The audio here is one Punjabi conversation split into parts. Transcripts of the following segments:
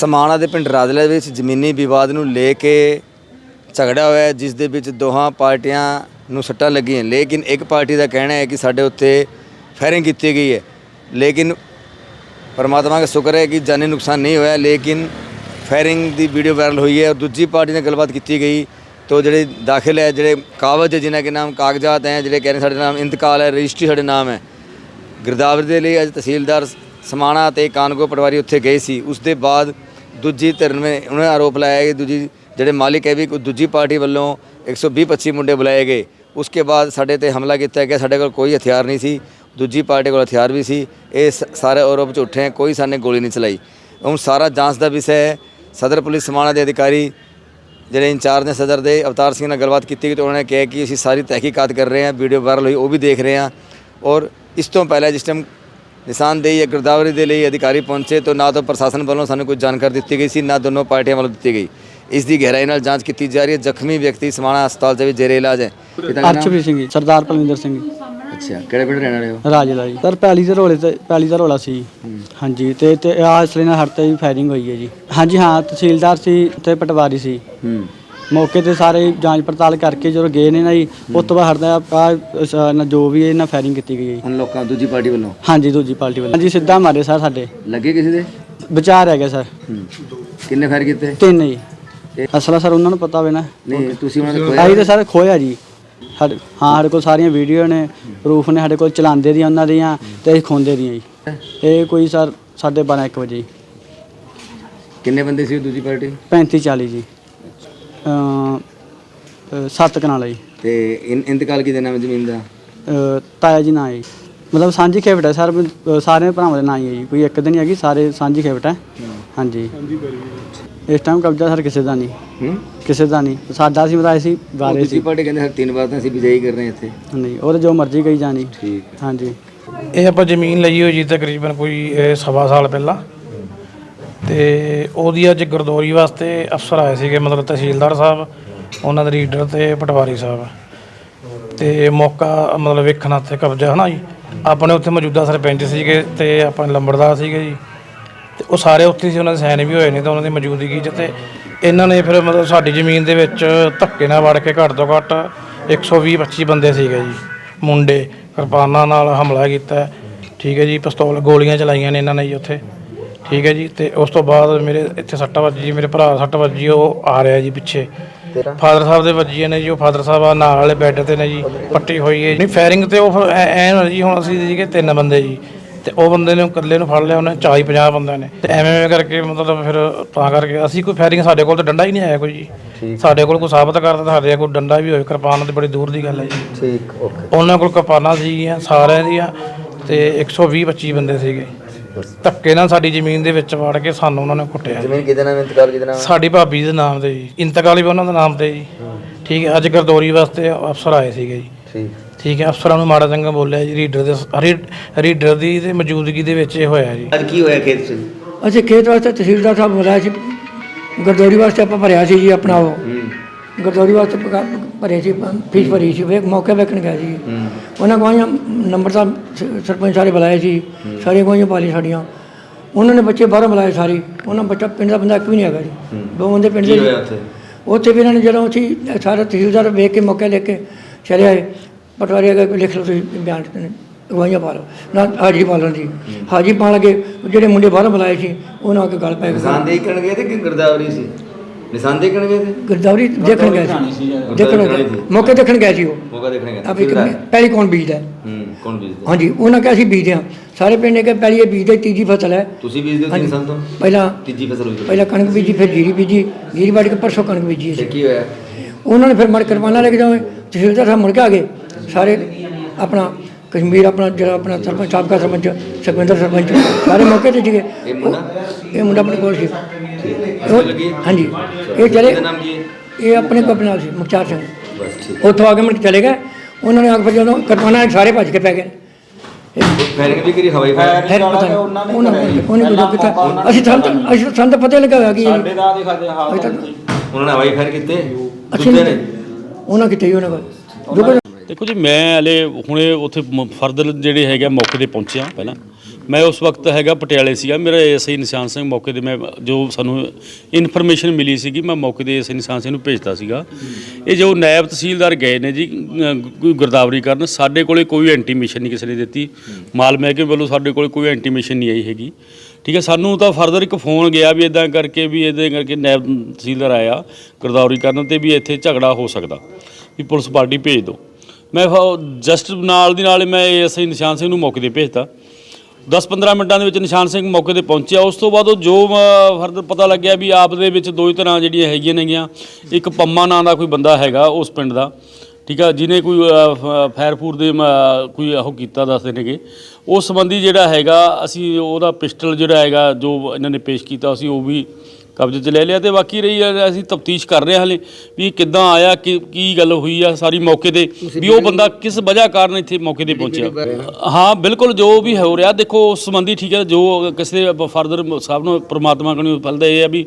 ਸਮਾਣਾ ਦੇ ਪਿੰਡ ਰਾਦਲਾ ਵਿੱਚ ਜ਼ਮੀਨੀ ਵਿਵਾਦ ਨੂੰ ਲੈ ਕੇ ਝਗੜਾ ਹੋਇਆ ਜਿਸ ਦੇ ਵਿੱਚ ਦੋਹਾਂ ਪਾਰਟੀਆਂ ਨੂੰ ਸੱਟਾਂ ਲੱਗੀਆਂ। ਲੇਕਿਨ ਇੱਕ ਪਾਰਟੀ ਦਾ ਕਹਿਣਾ ਹੈ ਕਿ ਸਾਡੇ ਉੱਤੇ ਫਾਇਰਿੰਗ ਕੀਤੀ ਗਈ ਹੈ। ਲੇਕਿਨ ਪਰਮਾਤਮਾ ਦਾ ਸ਼ੁਕਰ ਹੈ ਕਿ ਜਾਨੀ ਨੁਕਸਾਨ ਨਹੀਂ ਹੋਇਆ, ਲੇਕਿਨ ਫਾਇਰਿੰਗ ਦੀ ਵੀਡੀਓ ਵਾਇਰਲ ਹੋਈ ਹੈ ਔਰ ਦੂਜੀ ਪਾਰਟੀ ਨਾਲ ਗੱਲਬਾਤ ਕੀਤੀ ਗਈ ਤੋ ਜਿਹੜੇ ਦਾਖਲ ਹੈ, ਜਿਹੜੇ ਕਾਗਜ਼ ਜਿਨ੍ਹਾਂ ਕੇ ਨਾਮ ਕਾਗਜ਼ਾਤ ਹੈ, ਜਿਹੜੇ ਕਹਿੰਦੇ ਸਾਡੇ ਨਾਮ ਇੰਤਕਾਲ ਹੈ, ਰਜਿਸਟਰੀ ਸਾਡੇ ਨਾਮ ਹੈ, ਗਿਰਦਾਵਰੀ ਦੇ ਲਈ ਅੱਜ ਤਹਿਸੀਲਦਾਰ ਸਮਾਣਾ ਤੇ ਕਾਨਗੋ ਪਟਵਾਰੀ ਉੱਥੇ ਗਏ ਸੀ। ਉਸ ਦੇ ਬਾਅਦ ਦੂਜੀ ਧਿਰ ਨੇ ਉਹਨਾਂ ਨੇ ਆਰੋਪ ਲਾਇਆ ਕਿ ਦੂਜੀ ਜਿਹੜੇ ਮਾਲਿਕ ਹੈ ਵੀ ਕੋਈ ਦੂਜੀ ਪਾਰਟੀ ਵੱਲੋਂ 120 25 ਮੁੰਡੇ ਬੁਲਾਏ ਗਏ। ਉਸਕੇ ਬਾਅਦ ਸਾਡੇ ਤੇ ਹਮਲਾ ਕੀਤਾ ਗਿਆ, ਸਾਡੇ ਕੋਲ ਕੋਈ ਹਥਿਆਰ ਨਹੀਂ ਸੀ। ਦੂਜੀ ਪਾਰਟੀ ਕੋਲ ਹਥਿਆਰ ਵੀ ਸੀ। ਇਹ ਸ- ਸਾਰੇ ਆਰੋਪ ਝੂਠੇ ਹੈ, ਕੋਈ ਸਾਨੇ ਗੋਲੀ ਨਹੀਂ ਚਲਾਈ। ਹੁਣ ਸਾਰਾ ਜਾਂਚ ਦਾ ਵਿਸ਼ਾ ਹੈ, ਸਦਰ ਪੁਲਿਸ ਸਮਾਣਾ ਦੇ ਅਧਿਕਾਰੀ ਜਿਹੜੇ ਇੰਚਾਰਜ ਨੇ ਸਦਰ ਦੇ, ਅਵਤਾਰ ਸਿੰਘ ਨਾਲ ਗੱਲਬਾਤ ਕੀਤੀ ਗਈ ਤੇ ਉਹਨਾਂ ਨੇ ਕਿਹਾ ਕਿ ਅਸੀਂ ਸਾਰੀ ਤਹਿਕੀਕਾਤ ਕਰ ਰਹੇ ਹਾਂ, ਵੀਡੀਓ ਵਾਇਰਲ ਹੋਈ, ਉਹ ਵੀ ਦੇਖ ਰਹੇ ਹਾਂ। ਔਰ ਇਸ ਤੋਂ ਪਹਿਲਾਂ ਜਿਸ ਟਾਈਮ ਨਿਸ਼ਾਨਦੇਹੀ ਗਿਰਦਾਵਰੀ ਦੇ ਲਈ ਅਧਿਕਾਰੀ ਪਹੁੰਚੇ ਤਾਂ ਨਾ ਤਾਂ ਪ੍ਰਸ਼ਾਸਨ ਵੱਲੋਂ ਸਾਨੂੰ ਕੋਈ ਜਾਣਕਾਰੀ ਦਿੱਤੀ ਗਈ ਸੀ ਨਾ ਦੋਨੋਂ ਪਾਰਟੀਆਂ ਵੱਲੋਂ ਦਿੱਤੀ ਗਈ। ਇਸ ਦੀ ਗਹਿਰਾਈ ਨਾਲ ਜਾਂਚ ਕੀਤੀ ਜਾ ਰਹੀ ਹੈ। ਜ਼ਖਮੀ ਵਿਅਕਤੀ ਸਮਾਣਾ ਹਸਪਤਾਲ ਦੇ ਵਿੱਚ ਜੇਰੇ ਇਲਾਜ ਹੈ। ਅਰਸ਼ਪ੍ਰੀਤ ਸਿੰਘ ਜੀ ਸਰਦਾਰ ਪਲਵਿੰਦਰ ਸਿੰਘ ਜੀ, ਅੱਛਾ ਕਿਹੜੇ ਪਿੰਡ ਰਹਿਣ ਵਾਲੇ ਹੋ? ਰਾਜੇ ਦਾ ਜੀ। ਸਰ ਪੈਲੀ ਦੇ ਰੋਲੇ ਤੇ ਪੈਲੀ ਦਾ ਰੋਲਾ ਸੀ ਹਾਂਜੀ ਤੇ ਤੇ ਆ ਅਸਲੇ ਨਾਲ ਹੜਤੇ ਵੀ ਫਾਇਰਿੰਗ ਹੋਈ ਹੈ ਜੀ। ਹਾਂਜੀ ਹਾਂ ਤਹਿਸੀਲਦਾਰ ਸੀ ਤੇ ਪਟਵਾਰੀ ਸੀ। ਹੂੰ। ਮੌਕੇ ਤੇ ਸਾਰੇ ਜਾਂਚ ਪੜਤਾਲ ਕਰਕੇ ਜਦੋਂ ਗਏ ਨੇ ਨਾ ਜੀ ਉਸ ਤੋਂ ਬਾਅਦ ਹੜਦਾ ਆ ਜੋ ਵੀ ਇਹਨਾਂ ਫਾਇਰਿੰਗ ਕੀਤੀ ਗਈ ਜੀ। ਹੁਣ ਲੋਕਾਂ ਦੂਜੀ ਪਾਰਟੀ ਵੱਲੋਂ? ਹਾਂਜੀ ਦੂਜੀ ਪਾਰਟੀ ਵੱਲੋਂ। ਹਾਂਜੀ ਸਿੱਧਾ ਮਾਰੇ ਸਰ ਸਾਡੇ। ਲੱਗੇ ਕਿਸੇ ਦੇ? ਵਿਚਾਰ ਹੈਗਾ ਸਰ। ਹੂੰ। ਕਿੰਨੇ ਫਾਇਰ ਕੀਤੇ? ਤਿੰਨ ਜੀ। ਅਸਲਾ ਸਰ ਉਹਨਾਂ ਨੂੰ ਪਤਾ ਹੋਵੇ ਨਾ। ਨਹੀਂ ਤੁਸੀਂ ਉਹਨਾਂ ਦੇ ਆਈ ਕੋਈ ਤੇ ਸਰ ਖੋਇਆ ਜੀ। ਸਾਡੇ ਹਾਂ ਸਾਡੇ ਕੋਲ ਸਾਰੀਆਂ ਵੀਡੀਓ ਨੇ ਪ੍ਰੂਫ ਨੇ ਸਾਡੇ ਕੋਲ ਚਲਾਉਂਦੇ ਦੀਆਂ ਉਹਨਾਂ ਦੀਆਂ ਤੇ ਅਸੀਂ ਖੋਂਦੇ ਦੀਆਂ ਜੀ। ਇਹ ਕੋਈ ਸਰ ਸਾਢੇ ਬਾਰਾਂ ਇੱਕ ਵਜੇ। ਜੀ। ਕਿੰਨੇ ਬੰਦੇ ਸੀ ਦੂਜੀ ਪਾਰਟੀ? 35 40 ਜੀ। ਸੱਤ ਕਨਾਲ ਜੀ। ਤੇ ਇਨ- ਇੰਤਕਾਲ ਕੀ ਦੇਣਾ ਜ਼ਮੀਨ ਦਾ? ਅ, ਤਾਇਆ ਜੀ ਨਾਂ ਹੈ ਜੀ। ਮਤਲਬ ਸਾਂਝੀ ਖੇਵਟ ਹੈ ਸਰ ਸਾਰੇ ਭਰਾਵਾਂ ਦੇ ਨਾਂ ਹੀ ਹੈ ਜੀ। ਕੋਈ ਇੱਕ ਦਿਨ ਹੈਗੀ ਸਾਰੇ ਸਾਂਝੀ ਖੇਵਟ ਹੈ। ਹਾਂਜੀ। ਇਸ ਟਾਈਮ ਕਬਜ਼ਾ ਸਰ ਕਿਸੇ ਦਾ ਨਹੀਂ। ਹੂੰ? ਕਿਸੇ ਦਾ ਨਹੀਂ। ਸਾਡਾ ਸੀ ਮਤਾਇਆ ਸੀ ਬਾਰੇ ਦੂਜੀ ਸੀ। ਪਾਰਟੀ ਕਹਿੰਦੇ ਸਰ ਤਿੰਨ ਵਾਰ ਤਾਂ ਅਸੀਂ ਵਿਜਈ ਕਰ ਰਹੇ ਹਾਂ ਇੱਥੇ। ਨਹੀਂ ਉਹ ਤਾਂ ਜੋ ਮਰਜ਼ੀ ਕਹੀ ਜਾਣੀ। ਠੀਕ ਹਾਂਜੀ। ਇਹ ਆਪਾਂ ਜ਼ਮੀਨ ਲਈ ਹੋਈ ਜੀ ਤਕਰੀਬਨ ਕੋਈ ਇਹ ਸਵਾ ਸਾਲ ਪਹਿਲਾਂ। ਤੇ ਉਹਦੀ ਅੱਜ ਗਰਦੌਰੀ ਵਾਸਤੇ ਅਫਸਰ ਆਏ ਸੀਗੇ, ਮਤਲਬ ਤਹਿਸੀਲਦਾਰ ਸਾਹਿਬ, ਉਹਨਾਂ ਦੇ ਲੀਡਰ ਤੇ ਪਟਵਾਰੀ ਸਾਹਿਬ। ਤੇ ਮੌਕਾ, ਮਤਲਬ ਵੇਖਣਾ ਤੇ ਕਬਜ਼ਾ, ਹਨਾ ਜੀ? ਆਪਣੇ ਉੱਥੇ ਮੌਜੂਦਾ ਸਰਪੰਚ ਸੀਗੇ ਤੇ ਆਪਣੇ ਲੰਬੜਦਾਰ ਸੀਗੇ ਜੀ। ਤੇ ਉਹ ਸਾਰੇ ਉੱਥੇ ਸੀ, ਉਹਨਾਂ ਦੇ ਸਾਈਨ ਵੀ ਹੋਏ ਨੇ ਤਾਂ ਉਹਨਾਂ ਦੀ ਮੌਜੂਦਗੀ 'ਚ ਤੇ ਇਹਨਾਂ ਨੇ ਫਿਰ ਮਤਲਬ ਸਾਡੀ ਜ਼ਮੀਨ ਦੇ ਵਿੱਚ ਧੱਕੇ ਨਾਲ ਵੜ ਕੇ ਘੱਟ ਤੋਂ ਘੱਟ 120 25 ਬੰਦੇ ਸੀਗੇ ਜੀ। ਮੁੰਡੇ, ਕਿਰਪਾਨਾਂ ਨਾਲ ਹਮਲਾ ਕੀਤਾ। ਠੀਕ ਹੈ ਜੀ, ਪਿਸਤੌਲ ਗੋਲੀਆਂ ਚਲਾਈਆਂ ਨੇ ਇਹਨਾਂ ਨੇ ਜੀ ਉੱਥੇ। ਠੀਕ ਹੈ ਜੀ ਤੇ ਉਸ ਤੋਂ ਬਾਅਦ ਮੇਰੇ ਇੱਥੇ ਸੱਟ ਵੱਜੀ ਜੀ ਮੇਰੇ ਭਰਾ ਸੱਟ ਵੱਜੀ ਉਹ ਆ ਰਿਹਾ ਜੀ ਪਿੱਛੇ। ਫਾਦਰ ਸਾਹਿਬ ਦੇ ਵੱਜੀਆਂ ਨੇ ਜੀ ਉਹ ਫਾਦਰ ਸਾਹਿਬ ਆ ਨਾਲ ਵਾਲੇ ਬੈੱਡ ਤੇ ਨੇ ਜੀ ਪੱਟੀ ਹੋਈ ਹੈ ਨਹੀਂ ਫਾਇਰਿੰਗ ਤੇ ਉਹ ਐਨ ਜੀ ਹੁਣ ਅਸੀਂ ਸੀਗੇ ਤਿੰਨ ਬੰਦੇ ਜੀ। ਤੇ ਉਹ ਬੰਦੇ ਨੇ ਇਕੱਲੇ ਨੂੰ ਫੜ ਲਿਆ ਉਹਨੇ 40 50 ਬੰਦਿਆਂ ਨੇ। ਤੇ ਐਵੇਂ ਐਵੇਂ ਕਰਕੇ ਮਤਲਬ ਫਿਰ ਤਾਂ ਕਰਕੇ ਅਸੀਂ ਕੋਈ ਫਾਇਰਿੰਗ ਸਾਡੇ ਕੋਲ ਤਾਂ ਡੰਡਾ ਹੀ ਨਹੀਂ ਆਇਆ ਕੋਈ ਜੀ। ਸਾਡੇ ਕੋਲ ਕੋਈ ਸਾਬਤ ਕਰਦਾ ਸਾਡੇ ਕੋਲ ਡੰਡਾ ਵੀ ਹੋਵੇ ਕਿਰਪਾਨ ਤੇ ਬੜੀ ਦੂਰ ਦੀ ਗੱਲ ਹੈ ਜੀ। ਠੀਕ ਓਕੇ। ਉਹਨਾਂ ਕੋਲ ਕਿਰਪਾਨਾਂ ਸੀਗੀਆਂ ਸਾਰਿਆਂ ਦੀਆਂ ਤੇ 120 25 ਬੰਦੇ ਸੀਗੇ। ਧੱਕੇ ਨਾਲ ਸਾਡੀ ਜ਼ਮੀਨ ਦੇ ਵਿੱਚ ਵੜ ਕੇ ਸਾਨੂੰ ਉਹਨਾਂ ਨੇ ਕੁੱਟਿਆ। ਜ਼ਮੀਨ ਕਿਹਦੇ ਨਾਮ ਇੰਤਕਾਲ ਕਿਹਦੇ ਨਾਮ? ਸਾਡੀ ਭਾਬੀ ਦੇ ਨਾਮ ਤੇ ਜੀ। ਇੰਤਕਾਲ ਵੀ ਉਹਨਾਂ ਦੇ ਨਾਮ ਤੇ ਜੀ। ਠੀਕ ਹੈ ਅੱਜ ਗਰਦੌਰੀ ਵਾਸਤੇ ਅਫਸਰ ਆਏ ਸੀਗੇ ਜੀ। ਠੀਕ। ਠੀਕ ਹੈ ਅਫਸਰਾਂ ਨੂੰ ਮਾੜਾ ਚੰਗਾ ਬੋਲਿਆ ਜੀ। ਰੀਡਰ ਦੇ ਰੀਡਰ ਦੀ ਤੇ ਮੌਜੂਦਗੀ ਦੇ ਵਿੱਚ ਇਹ ਹੋਇਆ ਜੀ। ਅੱਜ ਕੀ ਹੋਇਆ ਖੇਤ 'ਚ? ਅਸੀਂ ਖੇਤ ਵਾਸਤੇ ਤਹਿਸੀਲਦਾਰ ਸਾਹਿਬ ਬੁਲਾਇਆ ਸੀ। ਗਰਦੌਰੀ ਵਾਸਤੇ ਆਪਾਂ ਭਰਿਆ ਸੀ ਜੀ ਆਪਣਾ ਉਹ। ਗਰਦੌਰੀ ਵਾਸਤੇ ਪਕਾ- ਭਰੇ ਸੀ ਫੀਸ ਭਰੀ ਸੀ ਵੇਖ ਮੌਕੇ ਵੇਖਣ ਗਿਆ ਸੀ। ਉਹਨਾਂ ਗਵਾਈਆਂ ਨੰਬਰ ਤਾਂ ਸ- ਸਰਪੰਚ ਸਾਰੇ ਬੁਲਾਏ ਸੀ ਸਾਰੀਆਂ ਗਵਾਈਆਂ ਪਾਲੀ ਸਾਡੀਆਂ। ਉਹਨਾਂ ਨੇ ਬੱਚੇ ਬਾਹਰੋਂ ਬੁਲਾਏ ਸਾਰੇ ਉਹਨਾਂ ਬੱਚਾ ਪਿੰਡ ਦਾ ਬੰਦਾ ਇੱਕ ਵੀ ਨਹੀਂ ਹੈਗਾ ਜੀ। ਦੋ ਬੰਦੇ ਪਿੰਡ ਦੇ ਕੀ ਹੋਇਆ ਉੱਥੇ? ਉੱਥੇ ਵੀ ਇਹਨਾਂ ਨੇ ਜਦੋਂ ਅਸੀਂ ਸਾਰੇ ਤਹਿਸੀਲਦਾਰ ਵੇਖ ਕੇ ਮੌਕੇ ਲੈ ਕੇ ਚਲੇ ਆਏ ਪਟਵਾਰੀ ਅਗੇ ਲਿਖ ਲਓ ਤੁਸੀਂ ਬਿਆਨ ਤੇ ਗਵਾਹੀਆਂ ਪਾ ਲਓ। ਨਾ ਹਾਜੀ ਪਾ ਲਓ ਜੀ ਹਾਜੀ ਪਾਣ ਲੱਗੇ ਜਿਹੜੇ ਮੁੰਡੇ ਬਾਹਰੋਂ ਬੁਲਾਏ ਸੀ ਉਹਨਾਂ ਅੱਗੇ ਗੱਲ ਪੈ ਗਈ। ਕਰਨ ਗਏ ਤੇ ਕਿ ਗਿਰਦਾਵਰੀ ਸੀ? ਨਿਸ਼ਾਨਦੇਹੀ ਕਰਨ ਗਏ ਤੇ? ਗਰਦੌਰੀ ਦੇਖਣ ਸੀ। ਦੇਖਣ ਗਿਆ ਮੌਕੇ ਦੇਖਣ ਗਿਆ ਸੀ ਉਹ। ਮੌਕਾ ਦੇਖਣੇ ਗਏ। ਆਪ ਇੱਕ ਪਹਿਲੀ ਕੌਣ ਬੀਜਦਾ? ਹੈ? ਹੂੰ ਕੌਣ ਬੀਜਦਾ? ਹਾਂਜੀ ਉਹਨਾਂ ਕਿਹਾ ਅਸੀਂ ਬੀਜਦੇ ਹਾਂ। ਸਾਰੇ ਪਿੰਡ ਨੇ ਕਿਹਾ ਪਹਿਲੀ ਇਹ ਬੀਜਦੇ ਤੀਜੀ ਫਸਲ ਹੈ। ਤੁਸੀਂ ਬੀਜਦੇ ਹੋ ਤਿੰਨ ਸਾਲ ਤੋਂ? ਪਹਿਲਾਂ ਤੀਜੀ ਫਸਲ ਹੋਈ ਪਹਿਲਾਂ ਕਣਕ ਬੀਜੀ ਫਿਰ ਜੀਰੀ ਬੀਜੀ। ਜੀਰੀ ਵੱਢ ਕੇ ਪਰਸੋਂ ਕਣਕ ਬੀਜੀ ਸੀ ਕੀ ਹੋਇਆ? ਉਹਨਾਂ ਨੇ ਫਿਰ ਮੜ ਕਰਵਾਨਾ ਲੈ ਕੇ ਜਾਵੇ ਤਹਿਸੀਲਦਾਰ ਸਾਹਿਬ ਮੁੜ ਕੇ ਆ ਗਏ। ਸਾਰੇ ਆਪਣਾ ਕਸ਼ਮੀਰ ਆਪਣਾ ਜਿਹੜਾ ਆਪਣਾ ਸਰਪੰਚ ਸਾਬਕਾ ਸਰਪੰਚ ਸੁਖਵਿੰਦਰ ਸਰਪੰਚ ਸਾਰੇ ਮੌਕੇ ਤੇ ਸੀਗੇ। ਇਹ ਮੁੰਡਾ? ਇਹ ਮੁੰਡਾ ਆਪਣੇ ਕੋਲ ਸੀ। ਹਾਂਜੀ। ਇਹ ਚਲੇ ਨਾਮ ਇਹ ਆਪਣੇ ਕੋਲ ਨਾਲ ਸੀ ਮੁਖਤਾਰ ਸਿੰਘ। ਬਸ ਠੀਕ ਉੱਥੋਂ ਆ ਕੇ ਮੁੜ ਕੇ ਚਲੇ ਗਏ। ਉਹਨਾਂ ਨੇ ਆ ਕੇ ਫਿਰ ਜਦੋਂ ਕਰਵਾਨਾ ਸਾਰੇ ਭੱਜ ਕੇ ਪੈ ਗਏ। ਫਾਇਰਿੰਗ ਵੀ ਕਰੀ ਹਵਾਈ ਫਾਇਰ ਫਿਰ ਪਤਾ ਨਹੀਂ। ਉਹਨਾਂ ਨੇ ਉਹਨੇ ਕੀਤਾ ਅਸੀਂ ਸਾਨੂੰ ਤਾਂ- ਅਸੀਂ ਸਾਨੂੰ ਤਾਂ ਪਤਾ ਹੀ ਲੱਗਾ ਹੋਇਆ ਕਿ ਸਾਡੇ ਦਾ ਦਿਖਾਦੇ ਹਾਲ ਉਹਨਾਂ ਨੇ ਹਵਾਈ ਫਾਇਰ ਕੀਤੇ? ਅਸੀਂ ਦੂਜੇ ਨੇ? ਉਹਨਾਂ ਕਿਤੇ ਹੀ ਉਹਨਾਂ ਕੋਲ। ਜੋ ਕੁਝ ਦੇਖੋ ਜੀ, ਮੈਂ ਹਲੇ ਹੁਣੇ ਉੱਥੇ ਫਰਦਰ ਜਿਹੜੇ ਹੈਗੇ ਆ, ਮੌਕੇ ਤੇ ਪਹੁੰਚਿਆ ਪਹਿਲਾਂ। ਮੈਂ ਉਸ ਵਕਤ ਹੈਗਾ ਪਟਿਆਲੇ ਸੀਗਾ। ਮੇਰਾ ਐਸਆਈ ਨਿਸ਼ਾਨ ਸਿੰਘ ਮੌਕੇ ਤੇ ਮੈਂ, ਜੋ ਸਾਨੂੰ ਇਨਫੋਰਮੇਸ਼ਨ ਮਿਲੀ ਸੀਗੀ, ਮੈਂ ਮੌਕੇ ਤੇ ਐਸਆਈ ਨਿਸ਼ਾਨ ਸਿੰਘ ਨੂੰ ਭੇਜਤਾ ਸੀਗਾ। ਇਹ ਜੋ ਨਾਇਬ ਤਹਿਸੀਲਦਾਰ ਗਏ ਨੇ ਜੀ ਗੁਰਦਾਵਰੀ ਕਰਨ, ਸਾਡੇ ਕੋਲੇ ਕੋਈ ਐਂਟੀਮੇਸ਼ਨ ਨਹੀਂ ਕਿਸੇ ਨੇ ਦਿੱਤੀ। ਮਾਲ ਮਹਿਕਮੇ ਵੱਲੋਂ ਸਾਡੇ ਕੋਲੇ ਕੋਈ ਐਂਟੀਮੇਸ਼ਨ ਨਹੀਂ ਆਈ ਹੈਗੀ। ਠੀਕ ਹੈ, ਸਾਨੂੰ ਤਾਂ ਫਰਦਰ ਇੱਕ ਫੋਨ ਗਿਆ ਵੀ ਇਦਾਂ ਕਰਕੇ, ਵੀ ਇਹਦੇ ਕਰਕੇ ਨਾਇਬ ਤਹਿਸੀਲਦਾਰ ਆਇਆ ਗੁਰਦਾਵਰੀ ਕਰਨ ਤੇ ਵੀ ਇੱਥੇ ਝਗੜਾ ਹੋ ਸਕਦਾ। ਵੀ ਪੁਲਿਸ ਪਾਰਟੀ ਭੇਜ ਦਿਓ। ਮੈਂ ਜਸਟ ਨਾਲ ਦੀ ਨਾਲ ਹੀ ਮੈਂ ਐਸਆਈ ਨਿਸ਼ਾਨ ਸਿੰਘ ਨੂੰ ਮੌਕੇ ਤੇ ਭੇਜਤਾ। 10-15 ਮਿੰਟਾਂ ਦੇ ਵਿੱਚ ਨਿਸ਼ਾਨ ਸਿੰਘ ਮੌਕੇ ਤੇ ਪਹੁੰਚਿਆ। ਉਸ ਤੋਂ ਬਾਅਦ ਉਹ ਜੋ ਫਰਦਰ ਪਤਾ ਲੱਗਿਆ ਵੀ ਆਪ ਦੇ ਵਿੱਚ ਦੋ ਹੀ ਤਰ੍ਹਾਂ ਜਿਹੜੀਆਂ ਹੈਗੀਆਂ ਨੇਗੀਆਂ। ਇੱਕ ਪੰਮਾ ਨਾਂ ਦਾ ਕੋਈ ਬੰਦਾ ਹੈਗਾ ਉਸ ਪਿੰਡ ਦਾ ਠੀਕ ਆ ਜਿਹਨੇ ਕੋਈ ਅ, ਫੂਰ ਦੇ ਕੋਈ ਉਹ ਕੀਤਾ ਦੱਸਦੇ ਨੇਗੇ ਉਸ ਸੰਬੰਧੀ ਜਿਹੜਾ ਹੈਗਾ ਅਸੀਂ ਉਹਦਾ ਪਿਸਟਲ ਜਿਹੜਾ ਹੈਗਾ ਜੋ ਇਹਨਾਂ ਨੇ ਪੇਸ਼ ਕੀਤਾ ਅਸੀਂ ਉਹ ਵੀ ਕਬਜ਼ੇ 'ਚ ਲੈ ਲਿਆ ਤੇ ਬਾਕੀ ਰਹੀ ਆ, ਅਸੀਂ ਤਫਤੀਸ਼ ਕਰ ਰਹੇ ਹਾਂ ਹਲੇ ਵੀ ਕਿੱਦਾਂ ਆਇਆ ਕਿ ਕੀ ਗੱਲ ਹੋਈ ਆ ਸਾਰੀ ਮੌਕੇ ਤੇ ਵੀ ਉਹ ਬੰਦਾ ਕਿਸ ਵਜ੍ਹਾ ਕਾਰਨ ਇੱਥੇ ਮੌਕੇ ਤੇ ਪਹੁੰਚਿਆ? ਹਾਂ। ਬਿਲਕੁਲ ਜੋ ਵੀ ਹੋ ਰਿਹਾ ਦੇਖੋ ਉਸ ਸੰਬੰਧੀ ਠੀਕ ਹੈ ਜੋ ਕਿਸੇ ਫਰਦਰ ਸਭ ਨੂੰ ਪ੍ਰਮਾਤਮਾ ਕੋਲੋਂ ਫਲਦਾ ਇਹ ਆ ਵੀ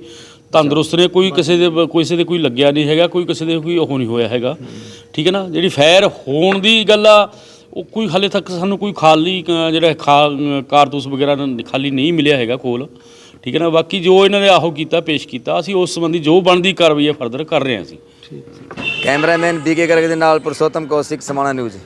ਤੰਦਰੁਸਤ ਨੇ ਕੋਈ ਕਿਸੇ ਦੇ ਕਿਸੇ ਦੇ ਕੋਈ ਲੱਗਿਆ ਨਹੀਂ ਹੈਗਾ ਕੋਈ ਕਿਸੇ ਦੇ ਕੋਈ ਉਹ ਨਹੀਂ ਹੋਇਆ ਹੈਗਾ। ਠੀਕ ਹੈ ਨਾ? ਜਿਹੜੀ ਫੈਰ ਹੋਣ ਦੀ ਗੱਲ ਆ ਉਹ ਕੋਈ ਹਾਲੇ ਤੱਕ ਸਾਨੂੰ ਕੋਈ ਖਾਲੀ ਜਿਹੜਾ ਕਾਰਤੂਸ ਵਗੈਰਾ ਖਾਲੀ ਨਹੀਂ ਮਿਲਿਆ ਹੈਗਾ ਕੋਲ ਠੀਕ ਹੈ ਨਾ? ਬਾਕੀ ਜੋ ਇਹਨਾਂ ਨੇ ਆਹੋ ਕੀਤਾ, ਪੇਸ਼ ਕੀਤਾ, ਅਸੀਂ ਉਸ ਸੰਬੰਧੀ ਜੋ ਬਣਦੀ ਕਾਰਵਾਈ ਹੈ, ਫਰਦਰ ਕਰ ਰਹੇ ਹਾਂ ਅਸੀਂ। ਕੈਮਰਾਮੈਨ ਬੀਕੇ ਗਰਗ ਦੇ ਨਾਲ ਪੁਰਸ਼ੋਤਮ ਕੌਸ਼ਿਕ, ਸਮਾਣਾ ਨਿਊਜ਼।